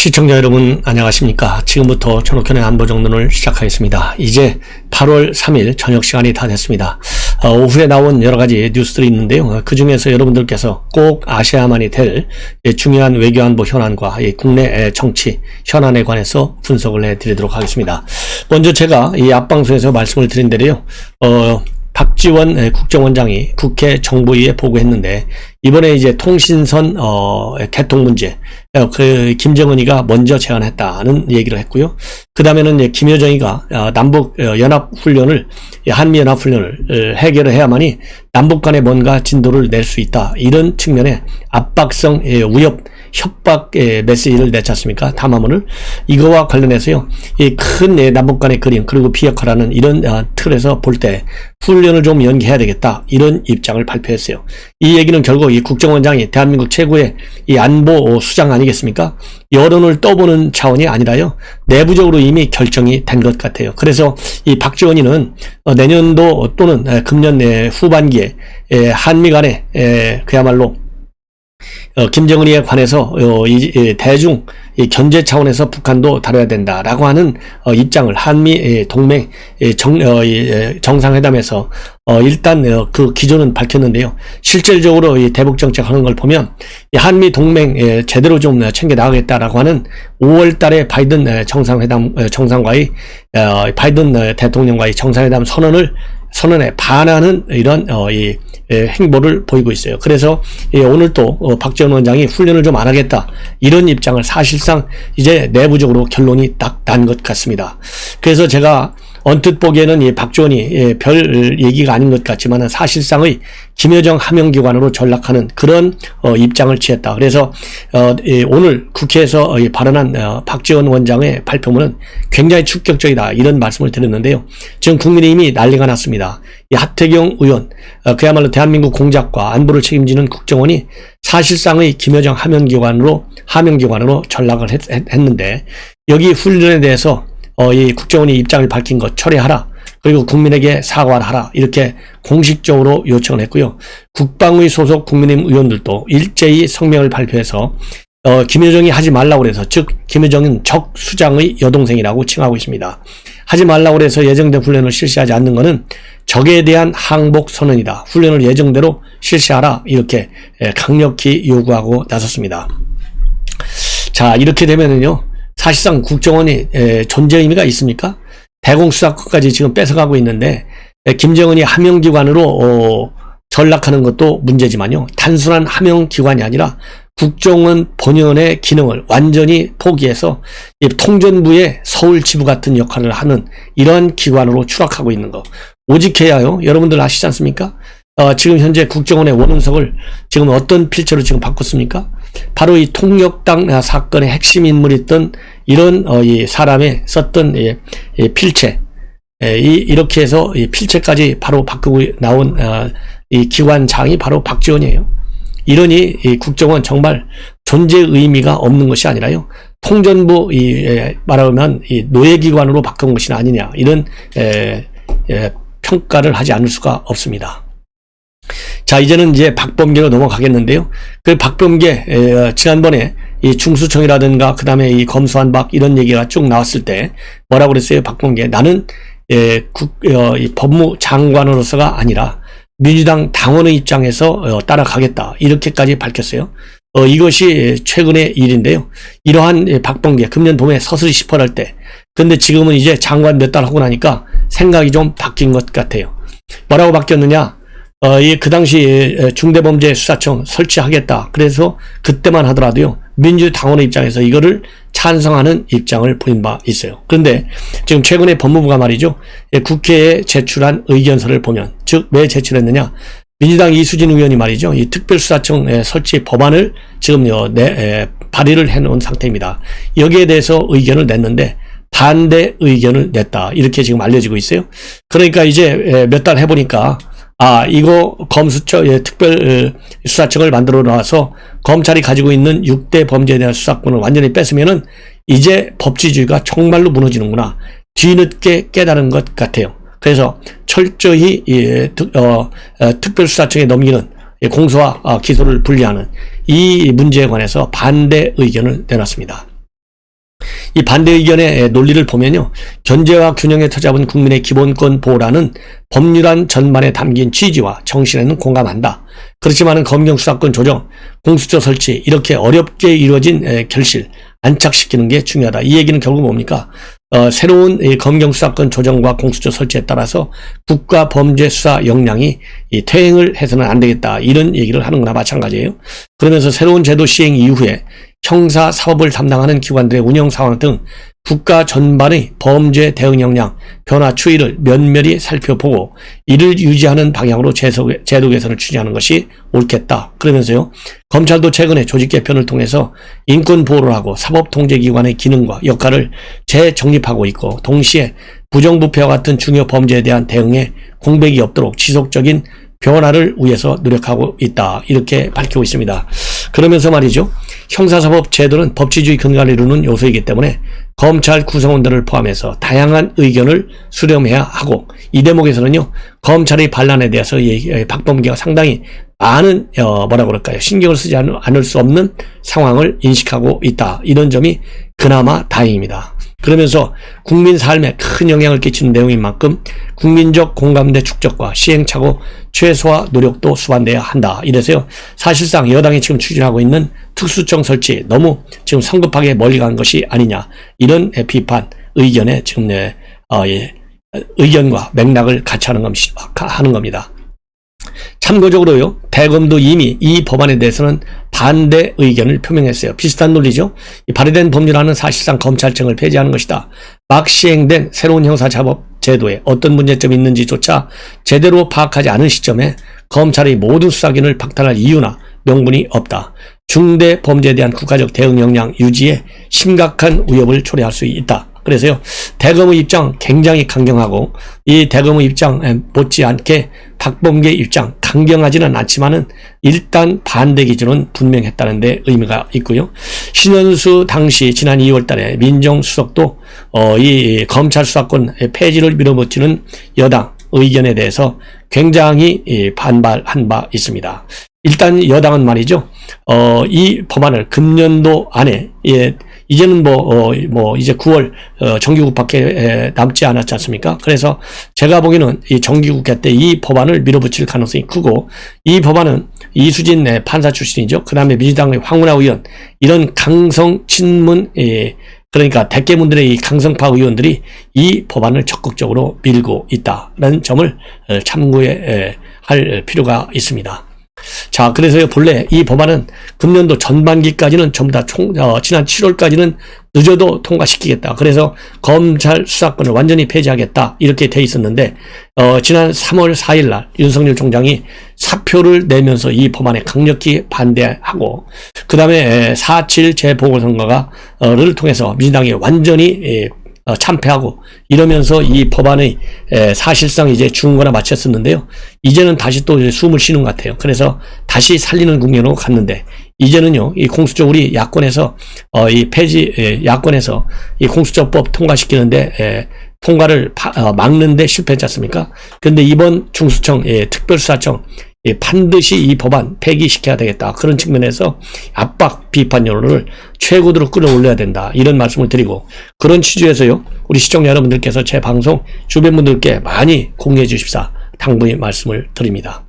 시청자 여러분 안녕하십니까? 지금부터 전옥현의 안보정론을 시작하겠습니다. 이제 8월 3일 저녁 시간이 다 됐습니다. 어, 오후에 나온 여러가지 뉴스들이 있는데요. 그 중에서 여러분들께서 꼭 아셔야만이 될 예, 중요한 외교안보 현안과 이 국내 정치 현안에 관해서 분석을 해드리도록 하겠습니다. 먼저 제가 이 앞방송에서 말씀을 드린 대로요. 어, 박지원 국정원장이 국회 정보위에 보고했는데 이번에 이제 통신선 어, 개통 문제 어, 그 김정은이가 먼저 제안했다는 얘기를 했고요. 그 다음에는 김여정이가 어, 남북 어, 연합 훈련을 한미 연합 훈련을 해결을 해야만이 남북 간에 뭔가 진도를 낼 수 있다 이런 측면의 압박성 위협 협박 메시지를 내지 않습니까? 담화문을 이거와 관련해서요. 이큰 남북 간의 그림 그리고 비핵화라는 이런 틀에서 볼 때 훈련을 좀 연기해야 되겠다 이런 입장을 발표했어요. 이 얘기는 결국 이 국정원장이 대한민국 최고의 이 안보 수장 아니겠습니까? 여론을 떠보는 차원이 아니라요. 내부적으로 이미 결정이 된 것 같아요. 그래서 이 박지원이는 어, 내년도 또는 금년 후반기에 한미 간에 그야말로 어, 김정은이에 관해서 어, 이, 이, 대중 이 견제 차원에서 북한도 다뤄야 된다라고 하는 어, 입장을 한미 동맹 정, 어, 정상회담에서 어, 일단 어, 그 기조는 밝혔는데요. 실질적으로 이 대북 정책 하는 걸 보면 한미 동맹 제대로 좀 챙겨 나가겠다라고 하는 5월달에 바이든 정상회담 정상과의 바이든 대통령과의 정상회담 선언을 선언에 반하는 이런 어, 이 예, 행보를 보이고 있어요. 그래서 예, 오늘 또 어, 박지원 원장이 훈련을 좀 안 하겠다 이런 입장을 사실상 이제 내부적으로 결론이 딱 난 것 같습니다. 그래서 제가 언뜻 보기에는 이 박지원이 예, 별 얘기가 아닌 것 같지만 사실상의 김여정 하명기관으로 전락하는 그런 어, 입장을 취했다. 그래서 어, 예, 오늘 국회에서 발언한 어, 박지원 원장의 발표문은 굉장히 충격적이다 이런 말씀을 드렸는데요. 지금 국민의힘이 난리가 났습니다. 이 하태경 의원 어, 그야말로 대한민국 공작과 안보를 책임지는 국정원이 사실상의 김여정 하명기관으로 하명기관으로 전락을 했, 했는데 여기 훈련에 대해서 어, 이 국정원이 입장을 밝힌 것 철회하라. 그리고 국민에게 사과를 하라. 이렇게 공식적으로 요청을 했고요. 국방의 소속 국민의힘 의원들도 일제히 성명을 발표해서 어, 김여정이 하지 말라고 그래서 즉 김여정은 적 수장의 여동생이라고 칭하고 있습니다. 하지 말라고 그래서 예정된 훈련을 실시하지 않는 것은 적에 대한 항복 선언이다. 훈련을 예정대로 실시하라. 이렇게 강력히 요구하고 나섰습니다. 자 이렇게 되면은요 사실상 국정원이 존재 의미가 있습니까? 대공수사권까지 지금 뺏어가고 있는데 김정은이 하명기관으로 어, 전락하는 것도 문제지만요. 단순한 하명기관이 아니라 국정원 본연의 기능을 완전히 포기해서 통전부의 서울 지부 같은 역할을 하는 이러한 기관으로 추락하고 있는 거. 오직해야요. 여러분들 아시지 않습니까? 어, 지금 현재 국정원의 원운석을 지금 어떤 필체로 지금 바꿨습니까? 바로 이 통역당 사건의 핵심 인물이었던 이런 어, 이 사람의 썼던 이, 이 필체, 이, 이렇게 해서 이 필체까지 바로 바꾸고 나온 어, 이 기관장이 바로 박지원이에요. 이러니 이 국정원 정말 존재 의미가 없는 것이 아니라요. 통전부 이 말하면 이 노예기관으로 바꾼 것이 아니냐 이런 에, 에, 평가를 하지 않을 수가 없습니다. 자, 이제는 이제 박범계로 넘어가겠는데요. 그 박범계, 에, 지난번에 이 중수청이라든가, 그 다음에 이 검수한 박 이런 얘기가 쭉 나왔을 때 뭐라고 그랬어요? 박범계. 나는, 에, 국, 어, 이 법무 장관으로서가 아니라 민주당 당원의 입장에서 어, 따라가겠다. 이렇게까지 밝혔어요. 어, 이것이 최근의 일인데요. 이러한 박범계, 금년 봄에 서슬이 10%할 때. 근데 지금은 이제 장관 몇 달 하고 나니까 생각이 좀 바뀐 것 같아요. 뭐라고 바뀌었느냐? 어, 이, 그 당시 중대범죄수사청 설치하겠다. 그래서 그때만 하더라도요. 민주당원의 입장에서 이거를 찬성하는 입장을 보인 바 있어요. 그런데 지금 최근에 법무부가 말이죠. 국회에 제출한 의견서를 보면, 즉, 왜 제출했느냐? 민주당 이수진 의원이 말이죠. 이 특별수사청 설치 법안을 지금 내, 에, 발의를 해놓은 상태입니다. 여기에 대해서 의견을 냈는데, 반대 의견을 냈다. 이렇게 지금 알려지고 있어요. 그러니까 이제 몇 달 해보니까 아 이거 검수처 예, 특별 수사청을 만들어 놔서 검찰이 가지고 있는 6대 범죄에 대한 수사권을 완전히 뺏으면은 이제 법치주의가 정말로 무너지는구나 뒤늦게 깨달은 것 같아요. 그래서 철저히 예, 특, 어, 어, 특별수사청에 넘기는 예, 공소와 어, 기소를 분리하는 이 문제에 관해서 반대 의견을 내놨습니다. 이 반대 의견의 논리를 보면요. 견제와 균형에 터잡은 국민의 기본권 보호라는 법률안 전반에 담긴 취지와 정신에는 공감한다. 그렇지만은 검경 수사권 조정, 공수처 설치 이렇게 어렵게 이루어진 에, 결실 안착시키는 게 중요하다. 이 얘기는 결국 뭡니까? 어, 새로운 이 검경 수사권 조정과 공수처 설치에 따라서 국가 범죄 수사 역량이 이 퇴행을 해서는 안 되겠다. 이런 얘기를 하는 거나 마찬가지예요. 그러면서 새로운 제도 시행 이후에 형사 사업을 담당하는 기관들의 운영 상황 등 국가 전반의 범죄 대응 역량, 변화 추이를 면밀히 살펴보고 이를 유지하는 방향으로 제도 개선을 추진하는 것이 옳겠다. 그러면서요. 검찰도 최근에 조직 개편을 통해서 인권 보호를 하고 사법 통제 기관의 기능과 역할을 재정립하고 있고 동시에 부정부패와 같은 중요 범죄에 대한 대응에 공백이 없도록 지속적인 변화를 위해서 노력하고 있다. 이렇게 밝히고 있습니다. 그러면서 말이죠. 형사사법 제도는 법치주의 근간을 이루는 요소이기 때문에 검찰 구성원들을 포함해서 다양한 의견을 수렴해야 하고 이 대목에서는요. 검찰의 반란에 대해서 박범계가 상당히 많은 어, 뭐라 그럴까요? 신경을 쓰지 않- 않을 수 없는 상황을 인식하고 있다. 이런 점이 그나마 다행입니다. 그러면서 국민 삶에 큰 영향을 끼치는 내용인 만큼 국민적 공감대 축적과 시행착오 최소화 노력도 수반돼야 한다. 이래서요. 사실상 여당이 지금 추진하고 있는 특수청 설치 너무 지금 성급하게 멀리 간 것이 아니냐. 이런 비판, 의견에 지금 네, 어, 예, 의견과 맥락을 같이 하는, 겁니다. 참고적으로요, 대검도 이미 이 법안에 대해서는 반대 의견을 표명했어요. 비슷한 논리죠. 이 발의된 법률안은 사실상 검찰청을 폐지하는 것이다. 막 시행된 새로운 형사자법 제도에 어떤 문제점이 있는지조차 제대로 파악하지 않은 시점에 검찰의 모든 수사기능을 박탈할 이유나 명분이 없다. 중대 범죄에 대한 국가적 대응 역량 유지에 심각한 위협을 초래할 수 있다. 그래서요, 대검의 입장 굉장히 강경하고, 이 대검의 입장 못지않게 박범계 입장 강경하지는 않지만은 일단 반대 기준은 분명했다는 데 의미가 있고요. 신현수 당시 지난 2월 달에 민정수석도 어, 이 검찰 수사권 폐지를 밀어붙이는 여당 의견에 대해서 굉장히 이 반발한 바 있습니다. 일단 여당은 말이죠. 어, 이 법안을 금년도 안에 예, 이제는 뭐, 어, 뭐, 이제 9월, 어, 정기국밖에 에, 남지 않았지 않습니까? 그래서 제가 보기에는 이 정기국회 때이 법안을 밀어붙일 가능성이 크고, 이 법안은 이수진 네, 판사 출신이죠. 그 다음에 민주당의 황운하 의원, 이런 강성 친문, 예, 그러니까 대깨문들의 이 강성파 의원들이 이 법안을 적극적으로 밀고 있다라는 점을 어, 참고해 에, 할 필요가 있습니다. 자, 그래서요, 본래 이 법안은 금년도 전반기까지는 전부 다 총, 어, 지난 7월까지는 늦어도 통과시키겠다. 그래서 검찰 수사권을 완전히 폐지하겠다. 이렇게 돼 있었는데, 어, 지난 3월 4일 날 윤석열 총장이 사표를 내면서 이 법안에 강력히 반대하고, 그 다음에 4.7 재보궐선거가, 를 통해서 민주당이 완전히 예, 어, 참패하고 이러면서 이 법안의 에, 사실상 이제 죽은 거나 마쳤었는데요. 이제는 다시 또 이제 숨을 쉬는 것 같아요. 그래서 다시 살리는 국면으로 갔는데 이제는요, 이 공수처 우리 야권에서 어, 이 폐지 에, 야권에서 이 공수처법 통과시키는데 에, 통과를 파, 어, 막는데 실패했지 않습니까? 근데 이번 중수청 예, 특별수사청 예, 반드시 이 법안 폐기시켜야 되겠다. 그런 측면에서 압박 비판 여론을 최고도로 끌어올려야 된다. 이런 말씀을 드리고 그런 취지에서요. 우리 시청자 여러분들께서 제 방송 주변 분들께 많이 공유해 주십사 당부의 말씀을 드립니다.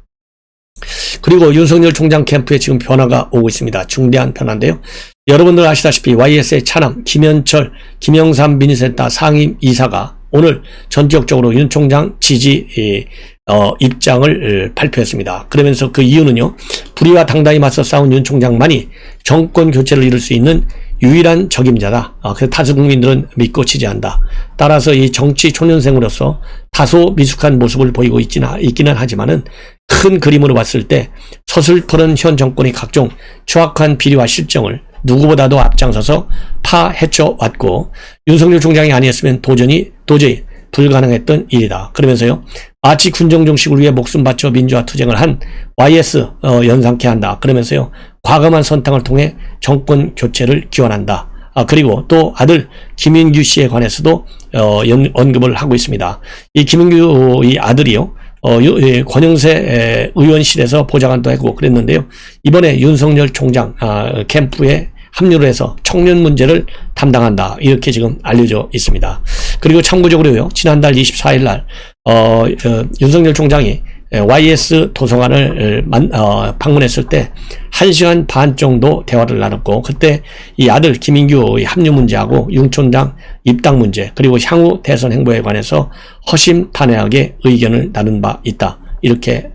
그리고 윤석열 총장 캠프에 지금 변화가 오고 있습니다. 중대한 변화인데요. 여러분들 아시다시피 YS의 차남 김현철 김영삼 미니센터 상임 이사가 오늘 전격적으로 윤 총장 지지 이, 어, 입장을 발표했습니다. 그러면서 그 이유는요, 불의와 당당히 맞서 싸운 윤 총장만이 정권 교체를 이룰 수 있는 유일한 적임자다. 어, 그래서 다수 국민들은 믿고 지지한다. 따라서 이 정치 초년생으로서 다소 미숙한 모습을 보이고 있지는, 있기는 하지만은 큰 그림으로 봤을 때 서슬퍼런 현 정권의 각종 추악한 비리와 실정을 누구보다도 앞장서서 파헤쳐 왔고 윤석열 총장이 아니었으면 도전이 도저히 불가능했던 일이다. 그러면서요. 마치 군정 정식을 위해 목숨 바쳐 민주화 투쟁을 한 YS 어, 연상케 한다. 그러면서요. 과감한 선택을 통해 정권 교체를 기원한다. 아, 그리고 또 아들 김인규 씨에 관해서도 어, 연, 언급을 하고 있습니다. 이 김인규 이 아들이요. 어, 유, 예, 권영세 에, 의원실에서 보좌관도 하고 그랬는데요. 이번에 윤석열 총장 아, 캠프에 합류를 해서 청년 문제를 담당한다. 이렇게 지금 알려져 있습니다. 그리고 참고적으로요. 지난달 24일 날 어, 어, 윤석열 총장이 YS 도서관을 어, 방문했을 때 1시간 반 정도 대화를 나눴고 그때 이 아들 김인규 합류 문제하고 윤 총장 입당 문제 그리고 향후 대선 행보에 관해서 허심탄회하게 의견을 나눈 바 있다. 이렇게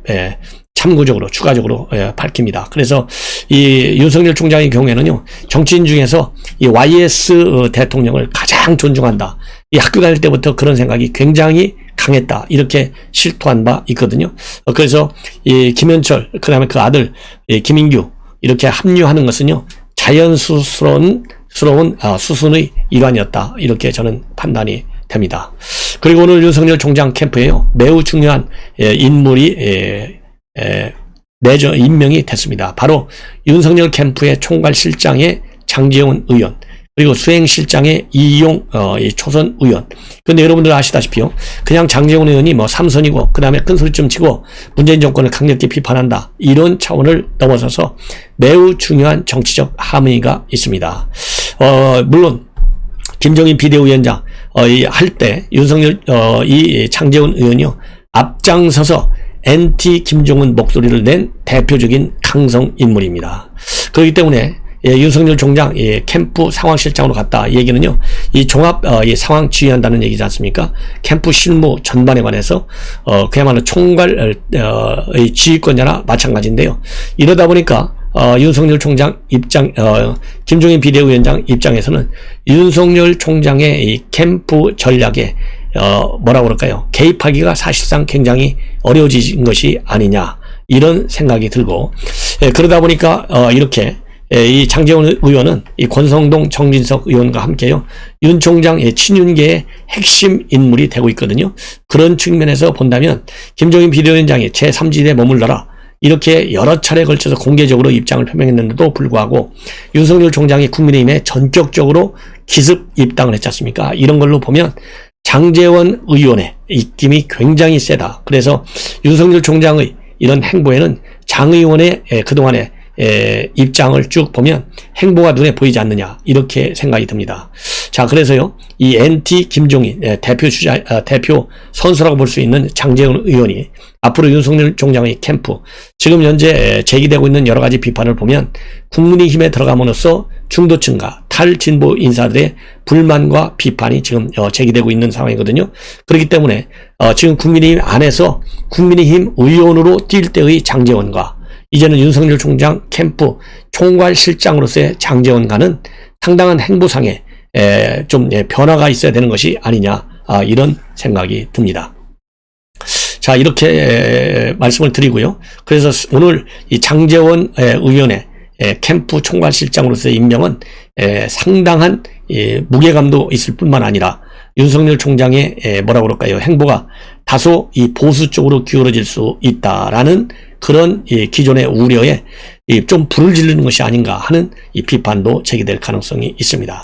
참고적으로 추가적으로 밝힙니다. 그래서 이 윤석열 총장의 경우에는요 정치인 중에서 이 YS 어, 대통령을 가장 존중한다. 이 학교 다닐 때부터 그런 생각이 굉장히 강했다. 이렇게 실토한 바 있거든요. 어, 그래서 이 김현철, 그 다음에 그 아들 김인규 이렇게 합류하는 것은요 자연스러운 스러운 아, 수순의 일환이었다. 이렇게 저는 판단이 됩니다. 그리고 오늘 윤석열 총장 캠프에요. 매우 중요한 인물이 내정 임명이 됐습니다. 바로 윤석열 캠프의 총괄실장의 장재원 의원, 그리고 수행실장의 이용 어, 이 초선 의원. 근데 여러분들 아시다시피요. 그냥 장재훈 의원이 뭐 삼선이고 그 다음에 큰 소리 좀 치고 문재인 정권을 강력히 비판한다. 이런 차원을 넘어서서 매우 중요한 정치적 함의가 있습니다. 어, 물론 김정인 비대위원장 어, 할 때 윤석열 어, 이 장재훈 의원이요 앞장서서 NT 김종은 목소리를 낸 대표적인 강성 인물입니다. 그렇기 때문에 예, 윤석열 총장 예, 캠프 상황실장으로 갔다. 이 얘기는요, 이 종합 어, 이 상황 지휘한다는 얘기지 않습니까? 캠프 실무 전반에 관해서 어, 그야말로 총괄 어, 지휘권자나 마찬가지인데요. 이러다 보니까 어, 윤석열 총장 입장, 어, 김종인 비대위원장 입장에서는 윤석열 총장의 이 캠프 전략에 어, 뭐라 그럴까요? 개입하기가 사실상 굉장히 어려워진 것이 아니냐. 이런 생각이 들고, 예, 그러다 보니까, 어, 이렇게 예, 이 장재원 의원은 이 권성동 정진석 의원과 함께요. 윤 총장의 친윤계의 핵심 인물이 되고 있거든요. 그런 측면에서 본다면 김종인 비대위원장이 제3지대에 머물러라. 이렇게 여러 차례 걸쳐서 공개적으로 입장을 표명했는데도 불구하고 윤석열 총장이 국민의힘에 전격적으로 기습 입당을 했지 않습니까? 이런 걸로 보면 장재원 의원의 입김이 굉장히 세다. 그래서 윤석열 총장의 이런 행보에는 장 의원의 예, 그동안의 에, 입장을 쭉 보면 행보가 눈에 보이지 않느냐 이렇게 생각이 듭니다. 자 그래서요 이 NT 김종인 에, 대표 주자 아, 대표 선수라고 볼 수 있는 장재훈 의원이 앞으로 윤석열 총장의 캠프 지금 현재 제기되고 있는 여러 가지 비판을 보면 국민의힘에 들어감으로써 중도층과 탈진보 인사들의 불만과 비판이 지금 어, 제기되고 있는 상황이거든요. 그렇기 때문에 어, 지금 국민의힘 안에서 국민의힘 의원으로 뛸 때의 장재원과 이제는 윤석열 총장 캠프 총괄실장으로서의 장재원과는 상당한 행보상에 좀 예, 변화가 있어야 되는 것이 아니냐 아, 이런 생각이 듭니다. 자 이렇게 말씀을 드리고요. 그래서 오늘 이 장재원 의원의 캠프 총괄실장으로서의 임명은 상당한 무게감도 있을 뿐만 아니라 윤석열 총장의 뭐라 그럴까요 행보가 다소 이 보수 쪽으로 기울어질 수 있다라는 그런 기존의 우려에 좀 불을 지르는 것이 아닌가 하는 이 비판도 제기될 가능성이 있습니다.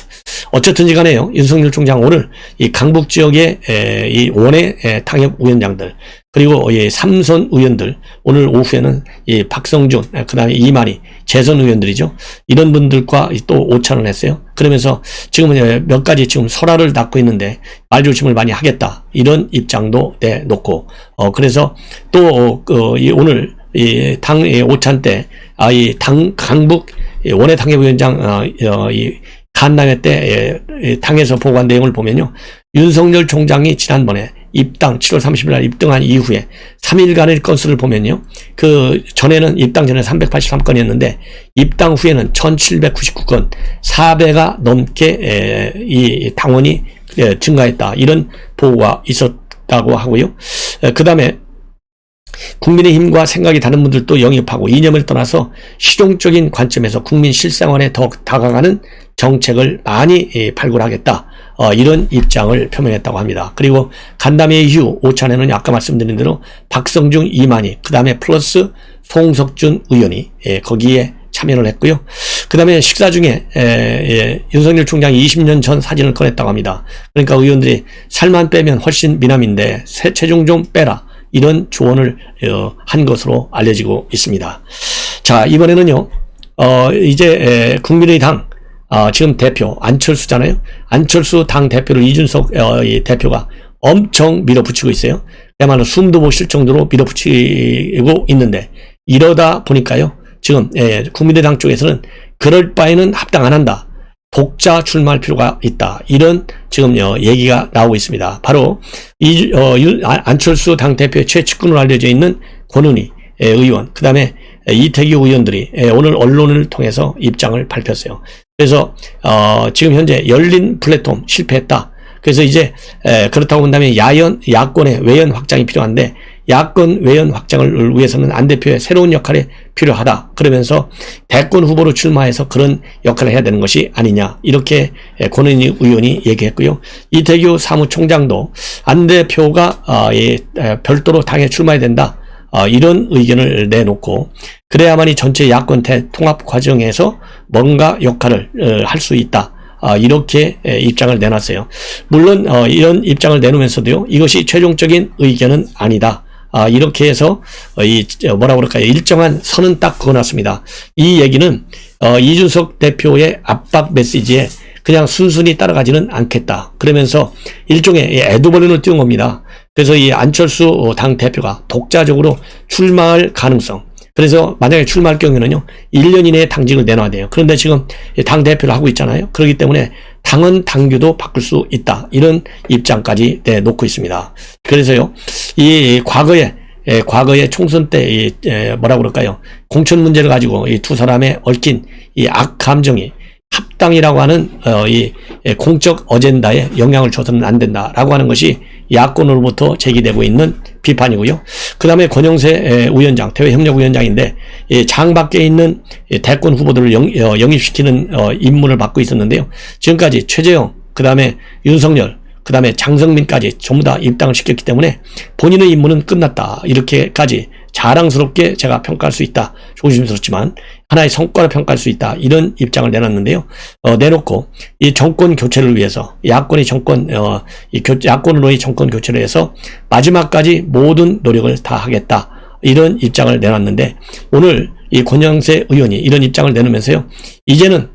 어쨌든지 간에요. 윤석열 총장 오늘 이 강북 지역의 이 원외 당협 위원장들 그리고 이 삼선 의원들 오늘 오후에는 이 박성준 그다음에 이만희 재선 의원들이죠. 이런 분들과 또 오찬을 했어요. 그러면서 지금은 몇 가지 지금 설화를 낳고 있는데 말조심을 많이 하겠다 이런 입장도 내놓고 어 그래서 또 어, 그, 오늘 이당 오찬 때 아 이 당 강북 원외 당협위원장 어, 어, 이 간담회 때 예, 당에서 보고한 내용을 보면요. 윤석열 총장이 지난번에 입당 7월 30일 날 입당한 이후에 3일간의 건수를 보면요. 그 전에는 입당 전에 383건이었는데 입당 후에는 1799건 4배가 넘게 이 당원이 예, 증가했다. 이런 보고가 있었다고 하고요. 그 다음에 국민의힘과 생각이 다른 분들도 영입하고 이념을 떠나서 실용적인 관점에서 국민 실생활에 더 다가가는 정책을 많이 예, 발굴하겠다. 어, 이런 입장을 표명했다고 합니다. 그리고 간담회 이후 오찬에는 아까 말씀드린 대로 박성중 이만희 그 다음에 플러스 송석준 의원이 예, 거기에 참여를 했고요. 그 다음에 식사 중에 에, 예, 윤석열 총장이 20년 전 사진을 꺼냈다고 합니다. 그러니까 의원들이 살만 빼면 훨씬 미남인데 체중 좀 빼라. 이런 조언을 어, 한 것으로 알려지고 있습니다. 자, 이번에는요, 어, 이제 국민의당 어, 지금 대표 안철수잖아요. 안철수 당 대표를 이준석 어, 이 대표가 엄청 밀어붙이고 있어요. 그야말로 숨도 못 쉴 정도로 밀어붙이고 있는데 이러다 보니까요. 지금 예, 국민의당 쪽에서는 그럴 바에는 합당 안 한다. 독자 출마할 필요가 있다. 이런 지금 어, 얘기가 나오고 있습니다. 바로 이 어, 유- 아- 안철수 당 대표의 최측근으로 알려져 있는 권은희 예, 의원, 그 다음에 이태규 의원들이 예, 오늘 언론을 통해서 입장을 발표했어요. 그래서 어, 지금 현재 열린 플랫폼 실패했다. 그래서 이제 에, 그렇다고 본다면 야연 야권의 외연 확장이 필요한데 야권 외연 확장을 위해서는 안 대표의 새로운 역할이 필요하다. 그러면서 대권 후보로 출마해서 그런 역할을 해야 되는 것이 아니냐 이렇게 에, 권은희 의원이 얘기했고요. 이태규 사무총장도 안 대표가 에, 별도로 당에 출마해야 된다. 어, 이런 의견을 내놓고 그래야만이 전체 야권 대 통합 과정에서 뭔가 역할을 어, 할수 있다. 아, 이렇게 에, 입장을 내놨어요. 물론 어, 이런 입장을 내놓으면서도요. 이것이 최종적인 의견은 아니다. 아, 이렇게 해서 어, 이 어, 뭐라 그럴까요? 일정한 선은 딱 그어놨습니다. 이 얘기는 어, 이준석 대표의 압박 메시지에 그냥 순순히 따라가지는 않겠다. 그러면서 일종의 이 에드버런을 띄운 겁니다. 그래서 이 안철수 어, 당 대표가 독자적으로 출마할 가능성. 그래서 만약에 출마할 경우에는요, 1년 이내에 당직을 내놔야 돼요. 그런데 지금 당 대표를 하고 있잖아요. 그렇기 때문에 당은 당규도 바꿀 수 있다. 이런 입장까지 내놓고 있습니다. 그래서요, 이 과거에 예, 과거에 총선 때, 이, 에, 뭐라 그럴까요? 공천 문제를 가지고 이 두 사람의 얽힌 이 악 감정이 합당이라고 하는 어, 이 예, 공적 어젠다에 영향을 줘서는 안 된다라고 하는 것이 야권으로부터 제기되고 있는 비판이고요. 그 다음에 권영세 에, 위원장, 대외협력 위원장인데 이장 밖에 있는 이 대권 후보들을 영, 어, 영입시키는 어, 임무를 맡고 있었는데요. 지금까지 최재형, 그 다음에 윤석열, 그 다음에 장성민까지 전부 다 입당을 시켰기 때문에 본인의 임무는 끝났다. 이렇게까지 자랑스럽게 제가 평가할 수 있다. 조심스럽지만 하나의 성과로 평가할 수 있다. 이런 입장을 내놨는데요. 어, 내놓고 이 정권 교체를 위해서 야권이 정권 어, 이 교, 야권으로의 정권 교체를 해서 마지막까지 모든 노력을 다 하겠다. 이런 입장을 내놨는데 오늘 이 권영세 의원이 이런 입장을 내놓으면서요. 이제는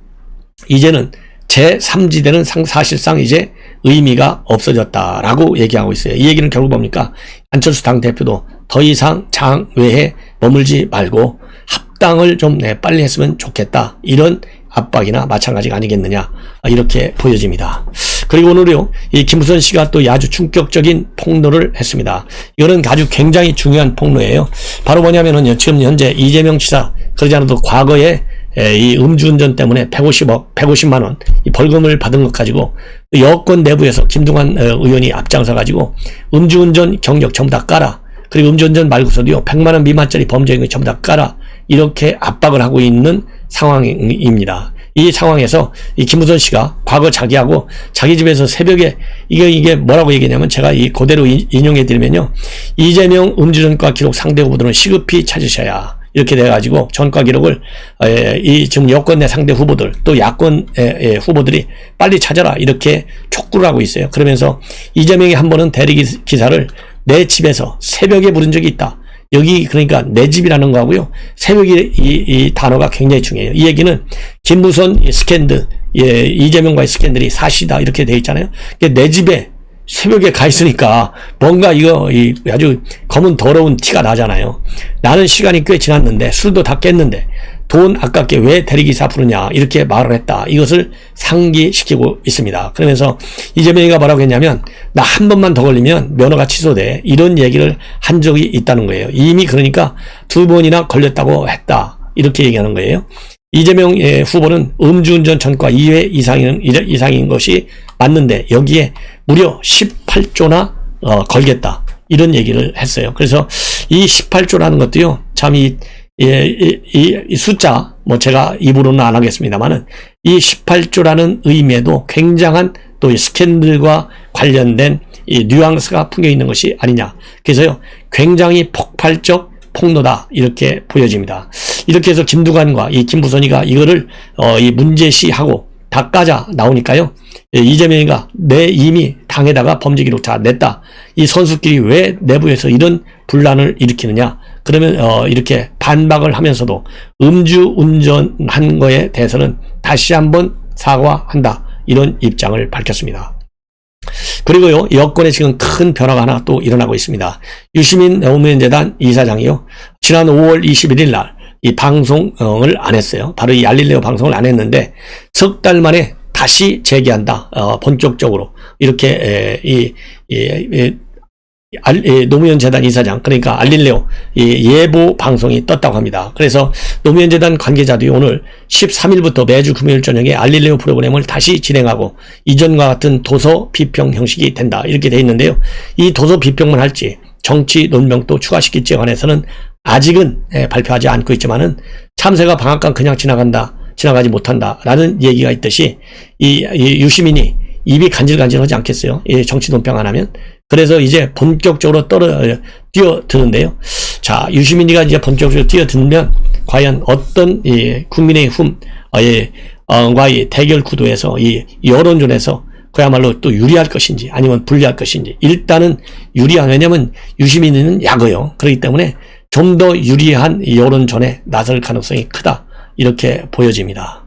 이제는 제3지대는 사실상 이제 의미가 없어졌다라고 얘기하고 있어요. 이 얘기는 결국 뭡니까? 안철수 당대표도 더 이상 장 외에 머물지 말고 합당을 좀 네, 빨리 했으면 좋겠다. 이런 압박이나 마찬가지가 아니겠느냐. 이렇게 보여집니다. 그리고 오늘요, 이 김부선 씨가 또 아주 충격적인 폭로를 했습니다. 이거는 아주 굉장히 중요한 폭로예요. 바로 뭐냐면은요, 지금 현재 이재명 지사, 그러지 않아도 과거에 에, 이 음주운전 때문에 150억, 150만 원 이 벌금을 받은 것 가지고 여권 내부에서 김동완 어, 의원이 앞장서 가지고 음주운전 경력 전부 다 까라. 그리고 음주운전 말고서도요 100만 원 미만짜리 범죄행위 전부 다 까라. 이렇게 압박을 하고 있는 상황입니다. 이 상황에서 이 김우선 씨가 과거 자기하고 자기 집에서 새벽에 이게 이게 뭐라고 얘기냐면 제가 이 그대로 인- 인용해 드리면요 이재명 음주전과 기록 상대 후보들은 시급히 찾으셔야 이렇게 돼가지고 전과 기록을 에, 이 지금 여권 내 상대 후보들 또 야권 의- 의 후보들이 빨리 찾아라 이렇게 촉구를 하고 있어요. 그러면서 이재명이 한 번은 대리 기- 기사를 내 집에서 새벽에 부른 적이 있다. 여기 그러니까 내 집이라는 거하고요. 새벽이 이, 이 단어가 굉장히 중요해요. 이 얘기는 김무선 이 스캔들, 예, 이재명과의 스캔들이 사실이다 이렇게 돼 있잖아요. 그러니까 내 집에 새벽에 가 있으니까 뭔가 이거 이 아주 검은 더러운 티가 나잖아요. 나는 시간이 꽤 지났는데 술도 다 깼는데 돈 아깝게 왜 대리기사 부르냐 이렇게 말을 했다. 이것을 상기시키고 있습니다. 그러면서 이재명이가 뭐라고 했냐면 나 한 번만 더 걸리면 면허가 취소돼 이런 얘기를 한 적이 있다는 거예요. 이미 그러니까 두 번이나 걸렸다고 했다. 이렇게 얘기하는 거예요. 이재명 의 후보는 음주운전 전과 2회 이상인, 이상인 것이 맞는데 여기에 무려 18조나 어, 걸겠다. 이런 얘기를 했어요. 그래서 이 18조라는 것도요, 참 이, 이, 이, 이, 이 숫자, 뭐 제가 입으로는 안 하겠습니다만은 이 18조라는 의미에도 굉장한 또 이 스캔들과 관련된 이 뉘앙스가 풍겨 있는 것이 아니냐. 그래서요, 굉장히 폭발적 폭로다 이렇게 보여집니다. 이렇게 해서 김두관과 이 김부선이가 이거를 어, 이 문제시하고 다 까자 나오니까요. 예, 이재명이가 내 이미 당에다가 범죄 기록 다 냈다. 이 선수끼리 왜 내부에서 이런 분란을 일으키느냐? 그러면 어, 이렇게 반박을 하면서도 음주 운전한 거에 대해서는 다시 한번 사과한다. 이런 입장을 밝혔습니다. 그리고요, 여권에 지금 큰 변화가 하나 또 일어나고 있습니다. 유시민 노무현재단 이사장이요, 지난 5월 21일 날 이 방송을 안 했어요. 바로 이 알릴레오 방송을 안 했는데 석 달 만에 다시 재개한다. 어, 본격적으로 이렇게 에, 이, 이, 이 알, 예, 노무현 재단 이사장 그러니까 알릴레오 이 예보 방송이 떴다고 합니다. 그래서 노무현 재단 관계자들이 오늘 13일부터 매주 금요일 저녁에 알릴레오 프로그램을 다시 진행하고 이전과 같은 도서 비평 형식이 된다 이렇게 돼 있는데요. 이 도서 비평만 할지 정치 논명도 추가시킬지에 관해서는 아직은 예, 발표하지 않고 있지만은 참새가 방앗간 그냥 지나간다 지나가지 못한다라는 얘기가 있듯이 이, 이 유시민이 입이 간질간질하지 않겠어요? 이 정치 논평 안 하면 그래서 이제 본격적으로 떨어 뛰어드는데요. 자 유시민이가 이제 본격적으로 뛰어들면 과연 어떤 이 국민의힘 의 과의 대결 구도에서 이 여론전에서 그야말로 또 유리할 것인지 아니면 불리할 것인지 일단은 유리한 왜냐면 유시민이는 약어요. 그렇기 때문에 좀 더 유리한 여론전에 나설 가능성이 크다 이렇게 보여집니다.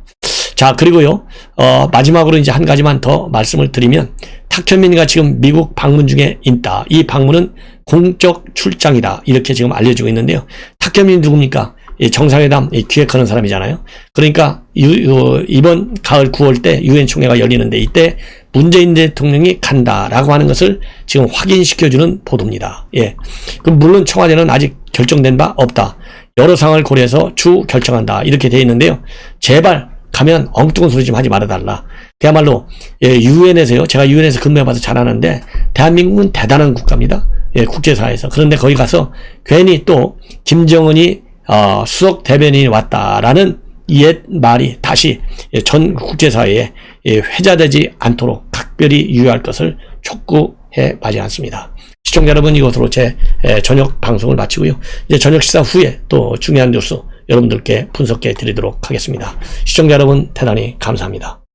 자, 그리고요, 어, 마지막으로 이제 한 가지만 더 말씀을 드리면, 탁현민이가 지금 미국 방문 중에 있다. 이 방문은 공적 출장이다. 이렇게 지금 알려지고 있는데요. 탁현민이 누굽니까? 이 정상회담 이 기획하는 사람이잖아요. 그러니까 유, 어, 이번 가을 9월 때 유엔 총회가 열리는데 이때 문재인 대통령이 간다라고 하는 것을 지금 확인시켜주는 보도입니다. 예. 그럼 물론 청와대는 아직 결정된 바 없다. 여러 상황을 고려해서 주 결정한다. 이렇게 돼 있는데요. 제발 가면 엉뚱한 소리 좀 하지 말아달라. 그야말로 예, 유엔에서요. 제가 유엔에서 근무해봐서 잘 아는데 대한민국은 대단한 국가입니다. 예, 국제사회에서. 그런데 거기 가서 괜히 또 김정은이 어, 수석 대변인이 왔다라는 옛 말이 다시 예, 전 국제사회에 예, 회자되지 않도록 각별히 유의할 것을 촉구해 마지 않습니다. 시청자 여러분 이것으로 제 예, 저녁 방송을 마치고요. 이제 저녁 식사 후에 또 중요한 뉴스 여러분들께 분석해 드리도록 하겠습니다. 시청자 여러분 대단히 감사합니다.